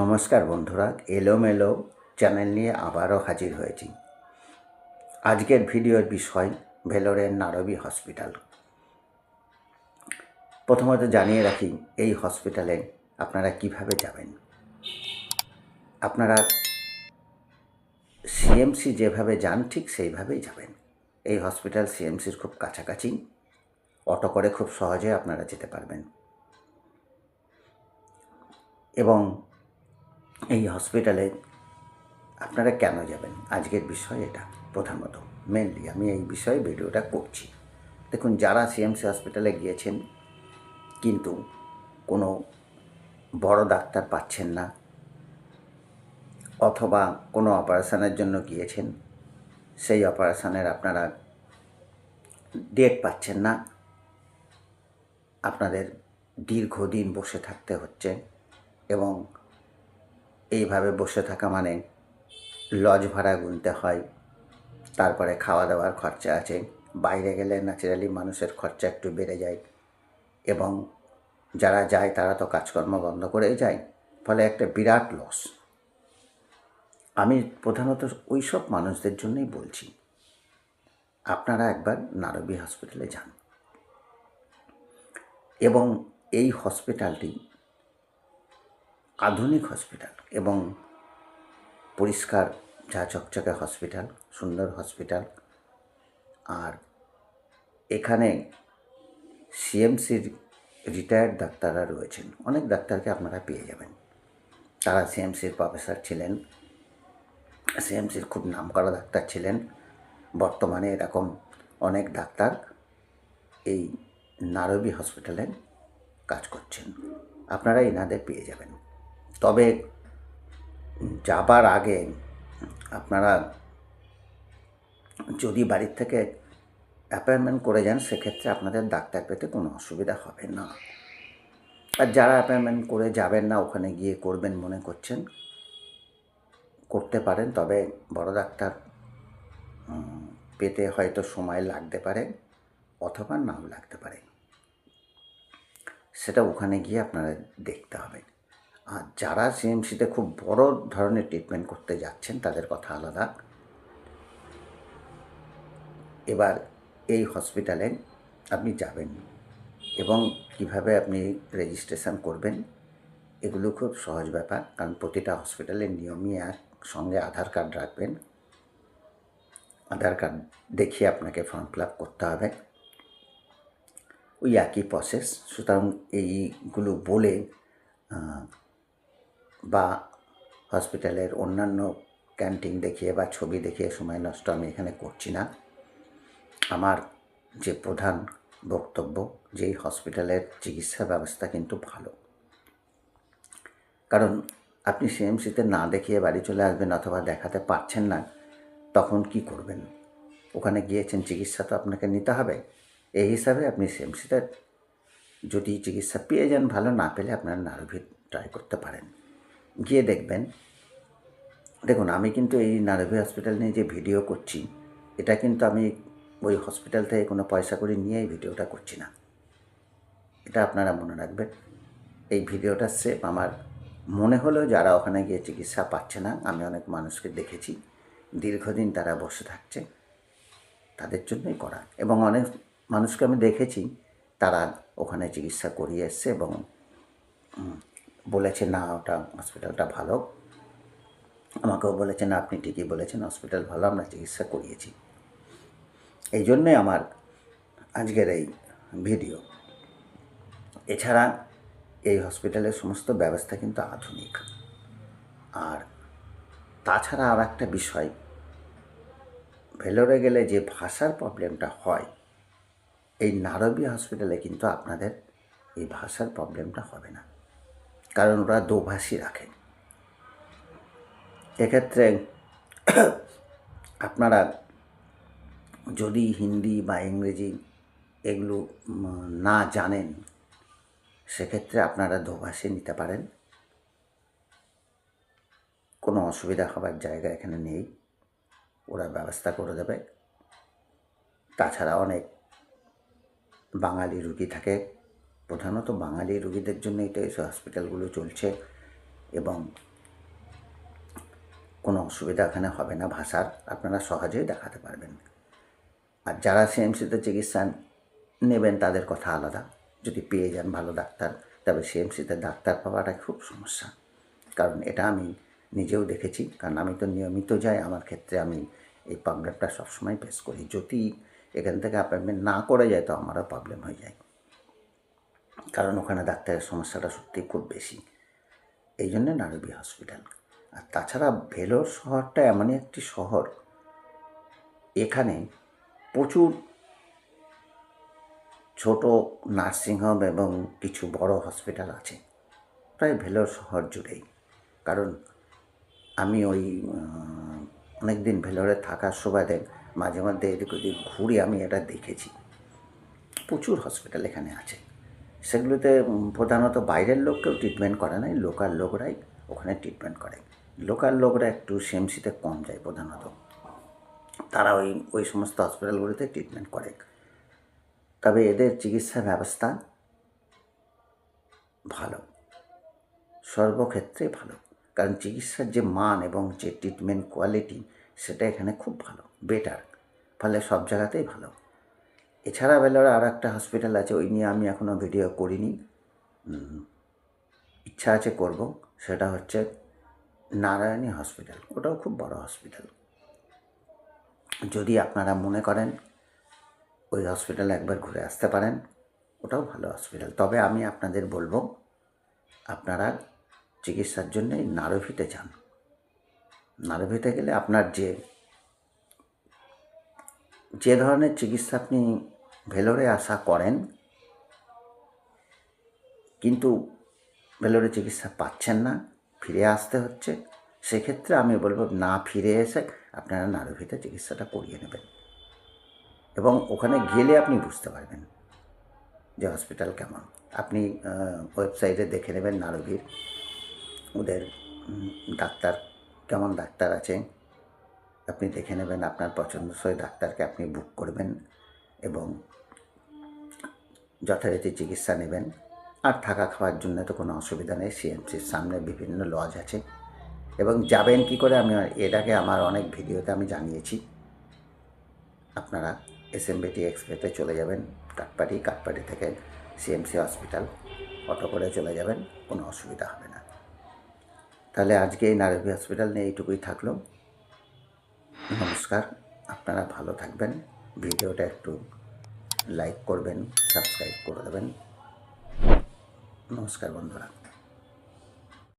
নমস্কার বন্ধুরা, এলোমেলো চ্যানেল নিয়ে আবারও হাজির হয়েছি। আজকের ভিডিওর বিষয়, ভেলোরের নারবি হসপিটাল। প্রথমত জানিয়ে রাখি, এই হসপিটালে আপনারা কীভাবে যাবেন? আপনারা সিএমসি যেভাবে যান, ঠিক সেইভাবেই যাবেন। এই হসপিটাল সিএমসির খুব কাছাকাছি, অটো করে খুব সহজে আপনারা যেতে পারবেন। এবং এই হসপিটালে আপনারা কেন যাবেন? আজকের বিষয় এটা প্রধানত। মেনলি আমি এই বিষয়ে ভিডিওটা করছি। দেখুন, যারা সিএমসি হসপিটালে গিয়েছেন, কিন্তু কোনো বড় ডাক্তার পাচ্ছেন না, অথবা কোনো অপারেশানের জন্য গিয়েছেন, সেই অপারেশানের আপনারা ডেট পাচ্ছেন না, আপনাদের দীর্ঘদিন বসে থাকতে হচ্ছে এবং এইভাবে বসে থাকা মানে লজ ভাড়া গুনতে হয়। তারপরে খাওয়া দাওয়ার খরচা আছে। বাইরে গেলে ন্যাচারালি মানুষের খরচা একটু বেড়ে যায় এবং যারা যায় তারা তো কাজকর্ম বন্ধ করেই যায়। ফলে একটা বিরাট লস আমি প্রধানত ওই সব মানুষদের জন্যই বলছি। আপনারা একবার নারবি হসপিটালে যান। এবং এই হসপিটালটি আধুনিক হসপিটাল এবং পরিষ্কার ঝা চকচকে হসপিটাল, সুন্দর হসপিটাল। আর এখানে সিএমসির রিটায়ার্ড ডাক্তাররা রয়েছেন। অনেক ডাক্তারকে আপনারা পেয়ে যাবেন। তারা সিএমসির প্রফেসর ছিলেন। সিএমসির খুব নামকরা ডাক্তার ছিলেন। বর্তমানে এরকম অনেক ডাক্তার এই নারবি হসপিটালে কাজ করছেন। আপনারা এনাদের পেয়ে যাবেন। তবে যাবার আগে আপনারা যদি বাড়ির থেকে অ্যাপয়েন্টমেন্ট করে যান, সেক্ষেত্রে আপনাদের ডাক্তার পেতে কোনো অসুবিধা হবে না। আর যারা অ্যাপয়েন্টমেন্ট করে যাবেন না, ওখানে গিয়ে করবেন মনে করছেন, করতে পারেন। তবে বড় ডাক্তার পেতে হয়তো সময় লাগতে পারে, অথবা নাও লাগতে পারে। সেটা ওখানে গিয়ে আপনারা দেখতে হবে। আর যারা সিএমসিতে খুব বড় ধরনের ট্রিটমেন্ট করতে যাচ্ছেন, তাদের কথা আলাদা। এবার এই হসপিটালে আপনি যাবেন এবং কীভাবে আপনি রেজিস্ট্রেশন করবেন, এগুলো খুব সহজ ব্যাপার, কারণ প্রতিটা হসপিটালের নিয়মই এক, সঙ্গে আধার কার্ড রাখবেন। আধার কার্ড দেখিয়ে আপনাকে ফর্ম ফিল করতে হবে। ওই একই প্রসেস সুতরাং এইগুলো বলে বা হসপিটালের অন্যান্য ক্যান্টিন দেখিয়ে বা ছবি দেখিয়ে সময় নষ্ট আমি এখানে করছি না। আমার যে প্রধান বক্তব্য, যে হসপিটালের চিকিৎসা ব্যবস্থা কিন্তু ভালো। কারণ আপনি সিএমসিতে না দেখিয়ে বাড়ি চলে আসবেন অথবা দেখাতে পারছেন না, তখন কি করবেন? ওখানে গিয়েছেন, চিকিৎসা তো আপনাকে নিতে হবে। এই হিসাবে আপনি সিএমসিতে যদি চিকিৎসা পেয়ে যান, ভালো না পেলে আপনার নারভি ট্রাই করতে পারেন। গিয়ে দেখবেন। দেখুন, আমি কিন্তু এই নারভি হসপিটাল নিয়ে যে ভিডিও করছি, এটা কিন্তু আমি ওই হসপিটাল থেকে কোনো পয়সা করে নিয়ে এই ভিডিওটা করছি না। এটা আপনারা মনে রাখবেন। এই ভিডিওটা সেফ আমার মনে হলো যারা ওখানে গিয়ে চিকিৎসা পাচ্ছে না, আমি অনেক মানুষকে দেখেছি, দীর্ঘদিন তারা বসে থাকছে, তাদের জন্যই করা। এবং অনেক মানুষকে আমি দেখেছি, তারা ওখানে চিকিৎসা করিয়ে এসছে এবং বলেছে, না, ওটা হসপিটালটা ভালো। আমাকেও বলেছে, না, আপনি ঠিকই বলেছেন, হসপিটাল ভালো, আমরা চিকিৎসা করিয়েছি। এই জন্যে আমার আজকের এই ভিডিও। এছাড়া এই হসপিটালের সমস্ত ব্যবস্থা কিন্তু আধুনিক। আর তাছাড়া আর একটা বিষয়, ভেলোরে গেলে যে ভাষার প্রবলেমটা হয়, এই নারবি হসপিটালে কিন্তু আপনাদের এই ভাষার প্রবলেমটা হবে না। কারণ ওরা দোভাষী রাখেন এক্ষেত্রে আপনারা যদি হিন্দি বা ইংরেজি এগুলো না জানেন, সেক্ষেত্রে আপনারা দোভাষী নিতে পারেন। কোনো অসুবিধা হবার জায়গা এখানে নেই। ওরা ব্যবস্থা করে দেবে। তাছাড়া অনেক বাঙালি রুগী থাকে। প্রধানত বাঙালি রুগীদের জন্য এটা এইসব হসপিটালগুলো চলছে এবং কোনো অসুবিধা এখানে হবে না ভাষার, আপনারা সহজেই দেখাতে পারবেন। আর যারা সিএমসিতে চিকিৎসা নেবেন তাদের কথা আলাদা। যদি পেয়ে যান ভালো ডাক্তার, তবে সিএমসিতে ডাক্তার পাওয়াটা খুব সমস্যা। কারণ এটা আমি নিজেও দেখেছি, কারণ আমি তো নিয়মিত যাই, আমার ক্ষেত্রে আমি এই প্রবলেমটা সবসময় ফেস করি। যদি এখান থেকে অ্যাপয়েন্টমেন্ট না করে যায়, তো আমারও প্রবলেম হয়ে যায়। কারণ ওখানে ডাক্তারের সমস্যাটা সত্যিই খুব বেশি। এই জন্য নারবি হসপিটাল। আর তাছাড়া ভেলোর শহরটা এমনই একটি শহর। এখানে প্রচুর ছোট নার্সিংহোম এবং কিছু বড় হসপিটাল আছে। প্রায় ভেলোর শহর জুড়েই। কারণ আমি ওই অনেক দিন ভেলোরে থাকার সুবাদে মাঝে মধ্যে এদিক ওদিক ঘুরে আমি এটা দেখেছি। প্রচুর হসপিটাল এখানে আছে। সেগুলোতে প্রধানত বাইরের লোককেও ট্রিটমেন্ট করে নাই লোকাল লোকরাই ওখানে ট্রিটমেন্ট করে। লোকাল লোকরা একটু সিএমসিতে কম যায় প্রধানত। তারা ওই ওই সমস্ত হসপিটালগুলিতে ট্রিটমেন্ট করে। তবে এদের চিকিৎসা ব্যবস্থা ভালো। সর্বক্ষেত্রে ভালো। কারণ চিকিৎসার যে মান এবং যে ট্রিটমেন্ট কোয়ালিটি সেটা এখানে খুব ভালো বেটার ফলে সব জায়গাতেই ভালো। এছাড়া বেলার আর একটা হসপিটাল আছে, ওই নিয়ে আমি এখনও ভিডিও করিনি। ইচ্ছা আছে করব, সেটা হচ্ছে নারায়ণী হসপিটাল ওটাও খুব বড় হসপিটাল যদি আপনারা মনে করেন ওই হসপিটালে একবার ঘুরে আসতে পারেন, ওটাও ভালো হসপিটাল তবে আমি আপনাদের বলব, আপনারা চিকিৎসার জন্য নারভিতে যান। নারভিতে গেলে আপনার যে যে ধরনের চিকিৎসা আপনি ভেলোরে আশা করেন, কিন্তু ভেলোরে চিকিৎসা পাচ্ছেন না, ফিরে আসতে হচ্ছে। সেক্ষেত্রে আমি বলব, না ফিরে এসে আপনারা নারভিতে চিকিৎসাটা করিয়ে নেবেন। এবং ওখানে গেলে আপনি বুঝতে পারবেন যে হসপিটাল কেমন। আপনি ওয়েবসাইটে দেখে নেবেন নারভির ওদের ডাক্তার কেমন ডাক্তার আছে। আপনি দেখে নেবেন আপনার পছন্দসই ডাক্তারকে আপনি বুক করবেন। এবং যথারীতি চিকিৎসা নেবেন। আর থাকা খাওয়ার জন্য তো কোনো অসুবিধা নেই, সিএমসির সামনে বিভিন্ন লজ আছে। এবং যাবেন কি করে, আমি এর আগে আমার অনেক ভিডিওতে আমি জানিয়েছি। আপনারা এসএমবিটি এক্সপ্রেসে চলে যাবেন কাটপাটি কাটপাটি থেকে সিএমসি হসপিটাল অটো করে চলে যাবেন, কোনো অসুবিধা হবে না। তাহলে আজকে এই নারবি হসপিটাল নিয়ে এইটুকুই থাকল। নমস্কার, আপনারা ভালো থাকবেন। ভিডিওটা একটু লাইক করবেন সাবস্ক্রাইব করে দেবেন। নমস্কার বন্ধুরা।